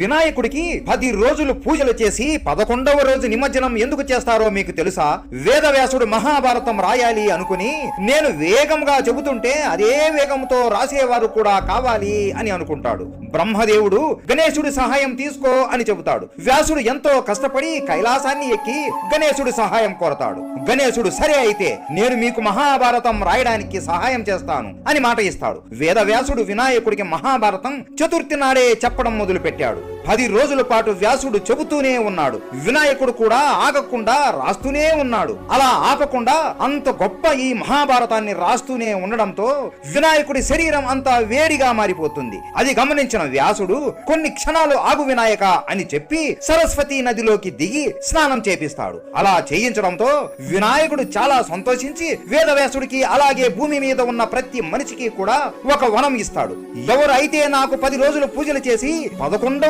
వినాయకుడికి పది రోజులు పూజలు చేసి పదకొండవ రోజు నిమజ్జనం ఎందుకు చేస్తారో మీకు తెలుసా? వేదవ్యాసుడు మహాభారతం రాయాలి అనుకుని నేను వేగంగా చెబుతుంటే అదే వేగంతో రాసేవారు కూడా కావాలి అని అనుకుంటాడు. బ్రహ్మదేవుడు గణేశుడి సహాయం తీసుకో అని చెబుతాడు. వ్యాసుడు ఎంతో కష్టపడి కైలాసాన్ని ఎక్కి గణేశుడి సహాయం కోరతాడు. గణేశుడు సరే అయితే నేను మీకు మహాభారతం రాయడానికి సహాయం చేస్తాను అని మాట ఇస్తాడు. వేదవ్యాసుడు వినాయకుడికి మహాభారతం చతుర్థి నాడే చెప్పడం మొదలు పెట్టాడు పది రోజుల పాటు వ్యాసుడు చెబుతూనే ఉన్నాడు. వినాయకుడు కూడా ఆగకుండా రాస్తూనే ఉన్నాడు. అలా ఆపకుండా అంత గొప్ప ఈ మహాభారతాన్ని రాస్తూనే ఉండడంతో వినాయకుడి శరీరం అంతా వేడిగా మారిపోతుంది. అది గమనించిన వ్యాసుడు కొన్ని క్షణాలు ఆగు వినాయక అని చెప్పి సరస్వతి నదిలోకి దిగి స్నానం చేపిస్తాడు. అలా చేయించడంతో వినాయకుడు చాలా సంతోషించి వేదవ్యాసుడికి అలాగే భూమి మీద ఉన్న ప్రతి మనిషికి కూడా ఒక వనం ఇస్తాడు. ఎవరైతే నాకు పది రోజులు పూజలు చేసి పదకొండవ